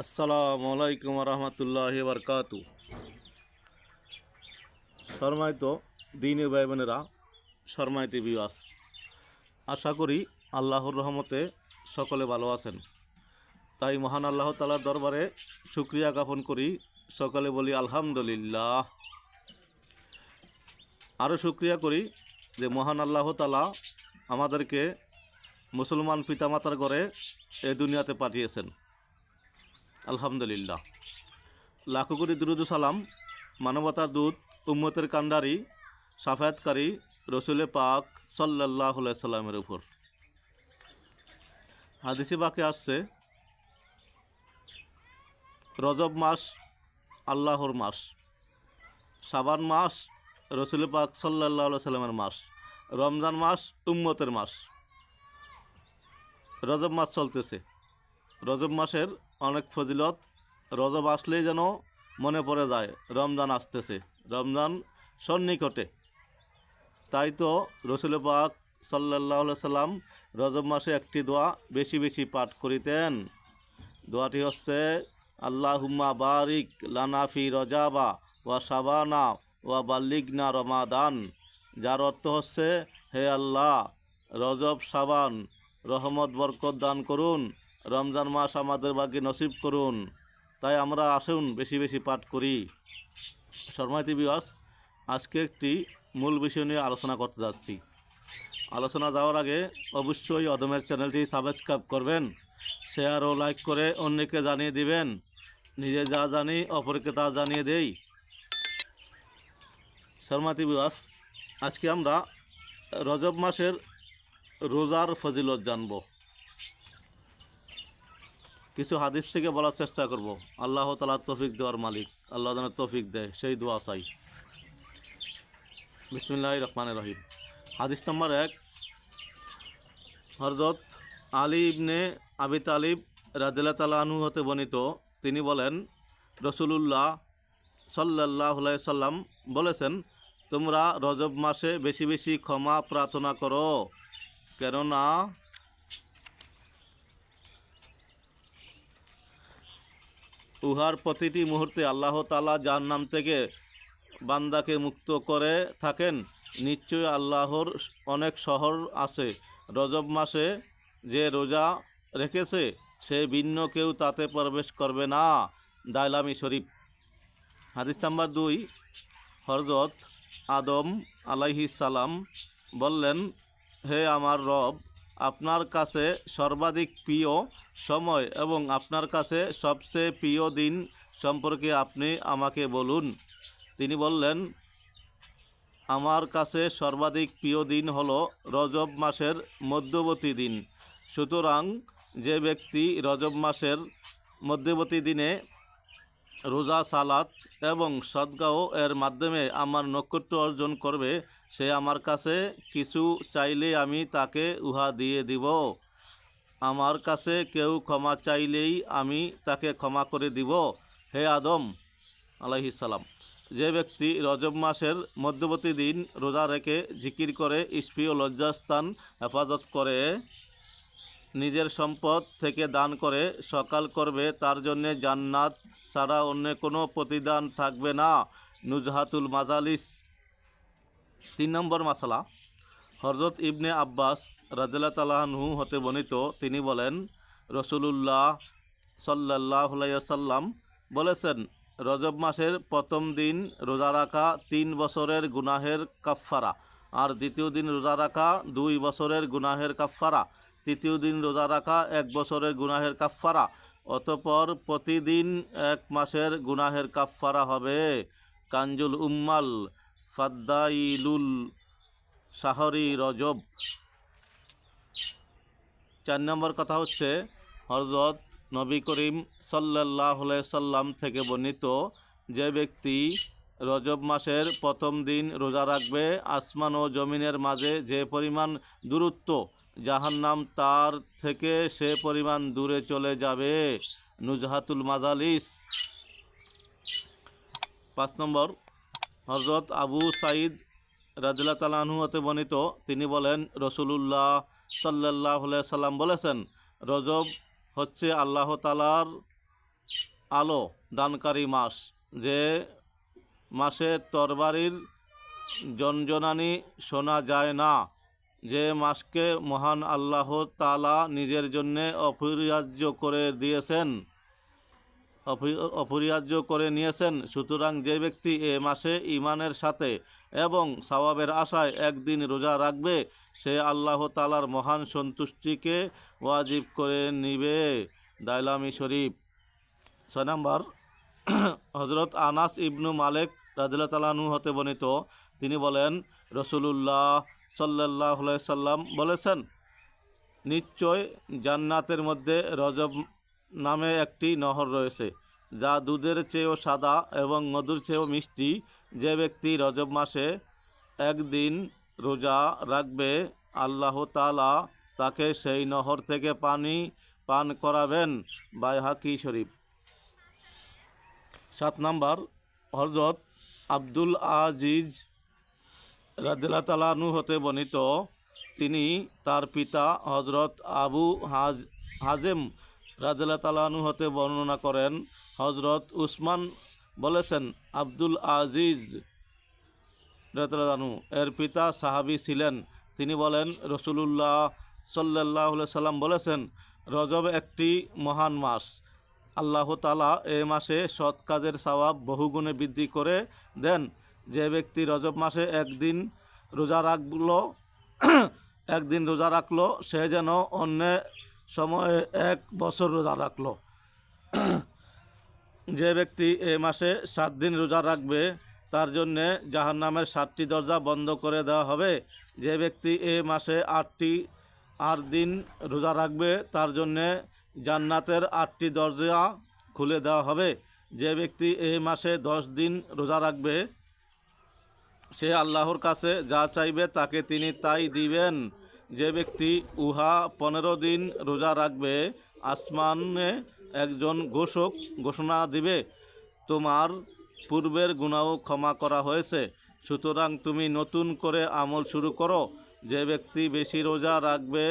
আসসালামু আলাইকুম রহমতুল্লাহ বরকাতু। শর্মায়িত দিন ভাই বোনেরা শর্মায়িত বিবাস আশা করি আল্লাহর রহমতে সকলে ভালো আছেন। তাই মহান আল্লাহ তালার দরবারে শুক্রিয়া জ্ঞাপন করি। সকলে বলি আলহামদুলিল্লাহ। আরও শুক্রিয়া করি যে মহান আল্লাহ তালা আমাদেরকে মুসলমান পিতামাতার ঘরে এ দুনিয়াতে পাঠিয়েছেন। আলহামদুলিল্লাহ। লাখো কোটি সালাম মানবতার দূত, উম্মতের কান্ডারি সাফায়াতকারী রসুলে পাক সাল্লাহ সাল্লামের উপর। হাদিসি বাকে আসছে, রজব মাস আল্লাহর মাস, সাবান মাস রসুল পাক সাল্লাহ সাল্লামের মাস, রমজান মাস উম্মতের মাস। রজব মাস চলতেছে। রজব মাসের অনেক ফজিলত। রজব আসলেই যেন মনে পড়ে যায়, রমজান আসতেছে। রমজান সন্নিকটে। তাই তো রসুল পাক সাল্লাহ সাল্লাম রজব মাসে একটি দোয়া বেশি বেশি পাঠ করিতেন। দোয়াটি হচ্ছে, আল্লাহুম্মা বারিক লানাফি রজাবা ওয়া সাবানা ওয়া বাল্লিগনা রমাদান। যার অর্থ হচ্ছে, হে আল্লাহ, রজব, সাবান, রহমত, বরকত দান করুন। রমজান মাস আমাদের ভাগ্যে নসিব করুন। তাই আমরা আসুন বেশি বেশি পাঠ করি। শর্মাইতি বিবাস আজকে একটি মূল বিষয় নিয়ে আলোচনা করতে যাচ্ছি। আলোচনা যাওয়ার আগে অবশ্যই অদমের চ্যানেলটি সাবস্ক্রাইব করবেন শেয়ার ও লাইক করে অন্যকে জানিয়ে দিবেন। নিজে যা জানি, অপরকে তা জানিয়ে দেই। শর্মাতি বিবাস আজকে আমরা রজব মাসের রোজার ফজিলত জানব। কিছু হাদিস থেকে বলার চেষ্টা করব। আল্লাহ তালা তৌফিক দেওয়ার মালিক। আল্লাহ যেন তৌফিক দেয়, সেই দোয়া চাই। বিসমিল্লাহ রহমান রহিম। হাদিস নম্বর এক হরদত আলী ইবনে আবি তালিব রাদিল্লা তালা আনহু হতে বর্ণিত। তিনি বলেন, রসুলুল্লাহ সাল্লাহ সাল্লাম বলেছেন, তোমরা রজব মাসে বেশি বেশি ক্ষমা প্রার্থনা করো। কেননা উহার প্রতিটি মুহূর্তে আল্লাহ তালা যার নাম থেকে বান্দাকে মুক্ত করে থাকেন, নিশ্চয়ই আল্লাহর অনেক শহর আছে। রজব মাসে যে রোজা রেখেছে, সে ভিন্ন কেউ তাতে প্রবেশ করবে না দাইলামি শরীফ। হাদিস নাম্বার দুই হরজত আদম আলাইহি সালাম বললেন, হে আমার রব আপনার কাছে সর্বাধিক প্রিয় সময় এবং আপনার কাছে সবচেয়ে প্রিয় দিন সম্পর্কে আপনি আমাকে বলুন। তিনি বললেন, আমার কাছে সর্বাধিক প্রিয় দিন হল রজব মাসের মধ্যবর্তী দিন। সুতরাং যে ব্যক্তি রজব মাসের মধ্যবর্তী দিনে রোজা, সালাত এবং সদগাও এর মাধ্যমে আমার নক্ষত্র অর্জন করবে সে আমার কাছে কিছু চাইলে আমি তাকে উহা দিয়ে দিব। আমার কাছে কেউ ক্ষমা চাইলেই আমি তাকে ক্ষমা করে দিব। হে আদম আলাইহিসাল্লাম যে ব্যক্তি রজব মাসের মধ্যবর্তী দিন রোজা রেখে জিকির করে স্প্রিয় লজ্জাস্থান হেফাজত করে, নিজের সম্পদ থেকে দান করে, সকাল করবে, তার জন্যে জান্নাত ছাড়া অন্য কোনো প্রতিদান থাকবে না। নুজহাতুল মাজালিস। তিন নম্বর মাসালা। হরজত ইবনে আব্বাস রাজা তালাহু হতে বর্ণিত, তিনি বলেন, রসুলুল্লাহ সাল্লাহ সাল্লাম বলেছেন, রজব মাসের প্রথম দিন রোজা রাখা তিন বছরের গুনাহের কাফফারা, আর দ্বিতীয় দিন রোজা রাখা দুই বছরের গুনাহের কাফফারা, তৃতীয় দিন রোজা রাখা এক বছরের গুনাহের কাফফারা, অতপর প্রতিদিন এক মাসের গুনাহের কাফফারা হবে। কাঞ্জুল উম্মাল ফাদ্দাইলুল শাহরি রজব। চার নম্বর কথা হচ্ছে হজরত নবী করিম সাল্লাহ সাল্লাম থেকে বর্ণিত যে ব্যক্তি রজব মাসের প্রথম দিন রোজা রাখবে, আসমান ও জমিনের মাঝে যে পরিমাণ দূরত্ব, জাহান্নাম তার থেকে সে পরিমাণ দূরে চলে যাবে। নুজহাতুল মাজালিস। পাঁচ নম্বর হজরত আবু সাইদ রাজিল্লা তালাহু হতে বর্ণিত, তিনি বলেন, রসুলুল্লাহ সাল্লাহ সাল্লাম বলেছেন, রজব হচ্ছে আল্লাহ তালার আলো দানকারী মাস, যে মাসে তরবারির জনজনানি শোনা যায় না। যে মাসকে মহান আল্লাহ তালা নিজের জন্যে অপরিহার্য করে দিয়েছেন অপরিহার্য করে নিয়েছেন। সুতরাং যে ব্যক্তি এ মাসে ইমানের সাথে এবং সওয়াবের আশায় একদিন রোজা রাখবে, সে আল্লাহ তালার মহান সন্তুষ্টিকে ওয়াজিব করে নিবে। দাইলামি শরীফ। ছয় নম্বর হজরত আনাস ইবনু মালেক রাদিল্লা তালানু হতে বর্ণিত। তিনি বলেন, রসুলুল্লাহ সাল্লাহ সাল্লাম বলেছেন, নিশ্চয় জান্নাতের মধ্যে রজব নামে একটি নহর রয়েছে, যা দুধের চেয়েও সাদা এবং মধুর চেয়েও মিষ্টি। যে ব্যক্তি রজব মাসে একদিন রোজা রাখবে, আল্লাহ তালা তাকে সেই নহর থেকে পানি পান করাবেন। বাইহাকি শরীফ। সাত নাম্বার হজরত আব্দুল আজিজ রাদিল্লা তালানু হতে বর্ণিত। তিনি তার পিতা হজরত আবু হাজ হাজেম তালানু হতে বর্ণনা করেন হজরত উসমান বলেছেন, আব্দুল আজিজ রাদিল্লাহু এর পিতা সাহাবী ছিলেন। তিনি বলেন, রসুলুল্লাহ সাল্লাহ সাল্লাম বলেছেন, রজব একটি মহান মাস। আল্লাহ তালা এ মাসে সৎ কাজের সওয়াব বহুগুণে বৃদ্ধি করে দেন। যে ব্যক্তি রজব মাসে একদিন রোজা রাখল, একদিন রোজা রাখল, সে যেন অন্য সময়ে এক বছর রোজা রাখল। যে ব্যক্তি এ মাসে সাত দিন রোজা রাখবে, তার জন্যে জাহান্নামের সাতটি দরজা বন্ধ করে দেওয়া হবে। যে ব্যক্তি এ মাসে আটটি, আট দিন রোজা রাখবে, তার জন্যে জান্নাতের আটটি দরজা খুলে দেওয়া হবে। যে ব্যক্তি এই মাসে দশ দিন রোজা রাখবে, সে আল্লাহর কাছে যা চাইবে তাকে তিনি তাই দিবেন। যে ব্যক্তি উহা পনেরো দিন রোজা রাখবে, আসমানে একজন ঘোষক ঘোষণা দিবে, তোমার পূর্বের গুণাও ক্ষমা করা হয়েছে। সুতরাং তুমি নতুন করে আমল শুরু করো। যে ব্যক্তি বেশি রোজা রাখবে,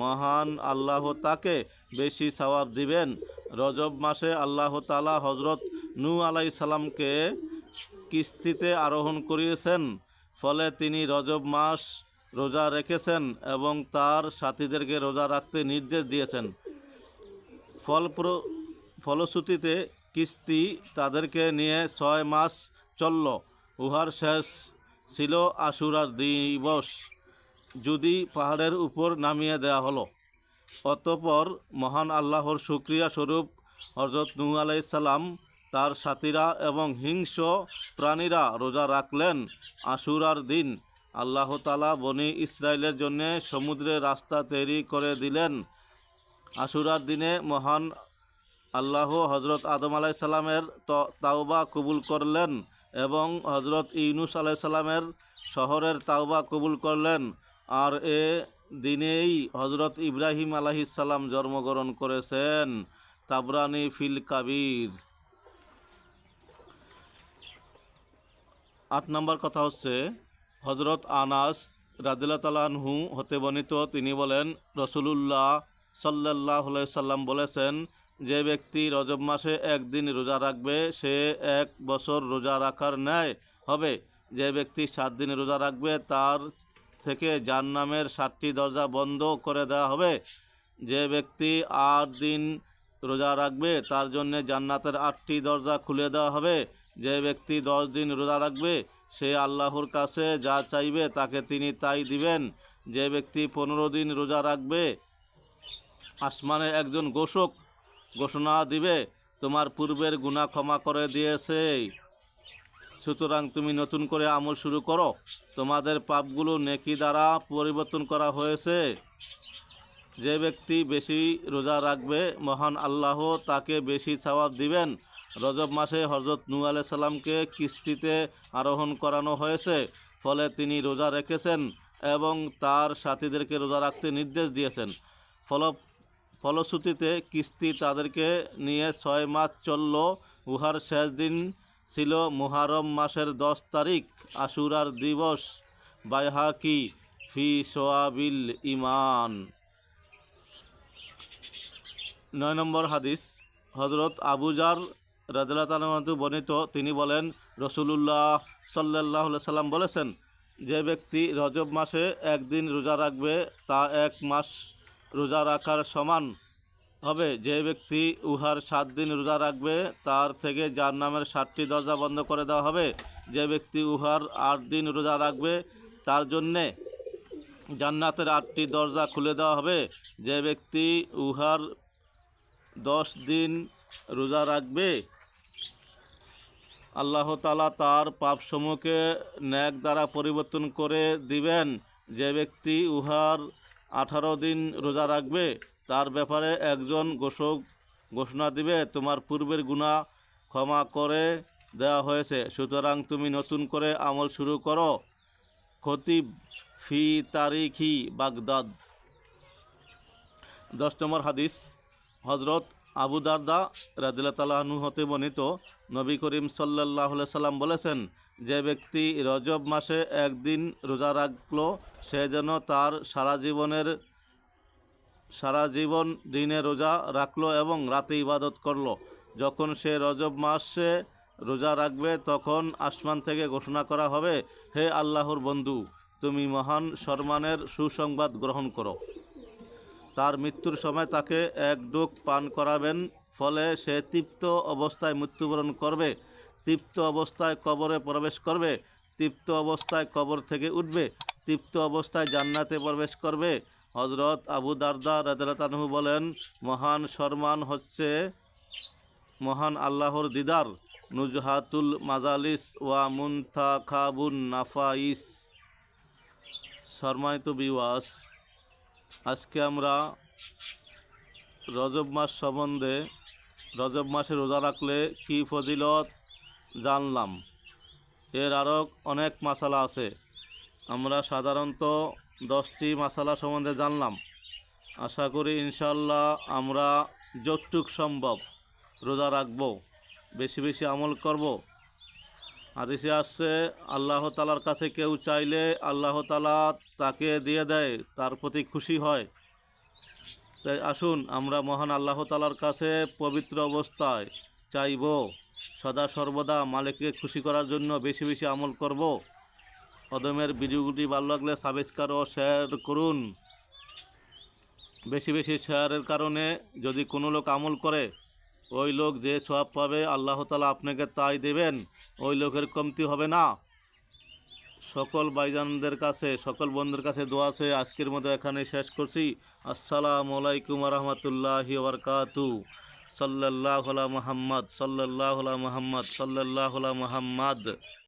মহান আল্লাহ তাকে বেশি সওয়াব দিবেন। রজব মাসে আল্লাহ তালা হজরত নু আলাই সালামকে কিস্তিতে আরোহণ করিয়েছেন। ফলে তিনি রজব মাস রোজা রেখেছেন এবং তার সাথীদেরকে রোজা রাখতে নির্দেশ দিয়েছেন। ফলপ্র ফলশ্রুতিতে কিস্তি তাদেরকে নিয়ে ছয় মাস চলল। উহার শেষ ছিল আশুরার দিবস। যদি পাহাড়ের উপর নামিয়ে দেয়া হলো। অতপর মহান আল্লাহর শুক্রিয়া স্বরূপ হজরত নূ আলাইসাল্লাম তার সাথীরা এবং হিংস্র প্রাণীরা রোজা রাখলেন আশুরার দিন। আল্লাহ তালা বনি ইসরায়েলের জন্য সমুদ্রে রাস্তা তৈরি করে দিলেন। আশুরার দিনে মহান আল্লাহ হজরত আদম আলাই সাল্লামের তাওবা কবুল করলেন এবং হজরত ইউনুস আলাই সাল্লামের শহরের তাওবা কবুল করলেন। আর এ দিনেই হজরত ইব্রাহিম আলাহিসাল্লাম জন্মগ্রহণ করেছেন তাবরানি ফিল কাবির। আট নম্বর কথা হচ্ছে হজরত আনাস রাদিল্লা তালানহু হতে বর্ণিত, তিনি বলেন, রসুলুল্লাহ সাল্লাহ সাল্লাম বলেছেন, যে ব্যক্তি রজব মাসে একদিন রোজা রাখবে, সে এক বছর রোজা রাখার ন্যায় হবে। যে ব্যক্তি সাত দিন রোজা রাখবে, তার থেকে জাহান্নামের সাতটি দরজা বন্ধ করে দেওয়া হবে। যে ব্যক্তি আট দিন রোজা রাখবে, তার জন্যে জান্নাতের আটটি দরজা খুলে দেওয়া হবে। যে ব্যক্তি দশ দিন রোজা রাখবে সে আল্লাহর কাছে যা চাইবে তাকে তিনি তাই দিবেন। যে ব্যক্তি পনেরো দিন রোজা রাখবে, আসমানে একজন ঘোষক ঘোষণা দিবে, তোমার পূর্বের গুণা ক্ষমা করে দিয়েছে। সুতরাং তুমি নতুন করে আমল শুরু করো। তোমাদের পাপগুলো নেকি দ্বারা পরিবর্তন করা হয়েছে। যে ব্যক্তি বেশি রোজা রাখবে, মহান আল্লাহ তাকে বেশি সওয়াব দিবেন। রজব মাসে হজরত নূ আলাই সাল্লামকে কিস্তিতে আরোহণ করানো হয়েছে, ফলে তিনি রোজা রেখেছেন এবং তার সাথীদেরকে রোজা রাখতে নির্দেশ দিয়েছেন। ফল, ফলশ্রুতিতে কিস্তি তাদেরকে নিয়ে ছয় মাস চলল। উহার শেষ দিন ছিল মুহারম মাসের দশ তারিখ, আশুরার দিবস। বাইহাকি ফি সোয়াবিল ইমান নয় নম্বর হাদিস হজরত আবুজার রাদিল্লা তালু বর্ণিত, তিনি বলেন, রসুলুল্লাহ সাল্লাহ সাল্লাম বলেছেন, যে ব্যক্তি রজব মাসে একদিন রোজা রাখবে, তা এক মাস রোজা রাখার সমান হবে। যে ব্যক্তি উহার সাত দিন রোজা রাখবে, তার থেকে যার নামের সাতটি দরজা বন্ধ করে দেওয়া হবে। যে ব্যক্তি উহার আট দিন রোজা রাখবে, তার জন্যে জান্নাতের আটটি দরজা খুলে দেওয়া হবে। যে ব্যক্তি উহার দশ দিন রোজা রাখবে আল্লাহ তালা তার পাপসমূহকে ন্যাক দ্বারা পরিবর্তন করে দিবেন। যে ব্যক্তি উহার আঠারো দিন রোজা রাখবে, তার ব্যাপারে একজন ঘোষক ঘোষণা দিবে, তোমার পূর্বের গুণা ক্ষমা করে দেওয়া হয়েছে। সুতরাং তুমি নতুন করে আমল শুরু করো। খতিব ফি তারিখি বাগদাদ। দশ নম্বর হাদিস হজরত আবু দারদা রাদিল্লা হতে বর্ণিত নবী করিম সাল্লাহ সাল্লাম বলেছেন, যে ব্যক্তি রজব মাসে একদিন রোজা রাখল, সে যেন তার সারা জীবনের, সারা জীবন দিনে রোজা রাখল এবং রাতে ইবাদত করল। যখন সে রজব মাসে রোজা রাখবে, তখন আসমান থেকে ঘোষণা করা হবে, হে আল্লাহর বন্ধু, তুমি মহান সম্মানের সুসংবাদ গ্রহণ করো। তার মৃত্যুর সময় তাকে এক ডোক পান করাবেন, ফলে সে তৃপ্ত অবস্থায় মৃত্যুবরণ করবে। তৃপ্ত অবস্থায় কবরে প্রবেশ করবে, তৃপ্ত অবস্থায় কবর থেকে উঠবে, তৃপ্ত অবস্থায় জান্নাতে প্রবেশ করবে। হজরত আবু দারদা রাজু বলেন, মহান সম্মান হচ্ছে মহান আল্লাহর দিদার, নুজহাতুল মাজালিস ওয়া মুনথা খাবুন নাফাইস। সম্মানিত বিওয়াস আজকে আমরা রজব মাস সম্বন্ধে, রজব মাসে রোজা রাখলে কী ফজিলত জানলাম। এর আরও অনেক মশালা আছে। আমরা সাধারণত দশটি মশালা সম্বন্ধে জানলাম। আশা করি ইনশাল্লাহ আমরা যতটুক সম্ভব রোজা রাখব, বেশি বেশি আমল করব। হাদিসে আসছে, আল্লাহ তালার কাছে কেউ চাইলে আল্লাহ তালা তাকে দিয়ে দেয়, তার প্রতি খুশি হয়। তাই আসুন, আমরা মহান আল্লাহ তালার কাছে পবিত্র অবস্থায় চাইব, সদা সর্বদা মালিককে খুশি করার জন্য বেশি বেশি আমল করব। অদমের ভিডিওগুলি ভালো লাগলে সাবস্ক্রাইব ও শেয়ার করুন। বেশি বেশি শেয়ারের কারণে যদি কোনো লোক আমল করে, ওই লোক যে সব পাবে, আল্লাহ তালা আপনাকে তাই দেবেন। ওই লোকের কমতি হবে না। সকল বাইজানদের কাছে, সকল বন্ধুর কাছে দোয়া আছে আজকের মতো এখানে শেষ করছি। আসসালামু আলাইকুম রহমতুল্লাহি ওবরকাতু সাল্লাহ মোহাম্মদ সাল্লাহ মোহাম্মদ সাল্লাহ মোহাম্মদ।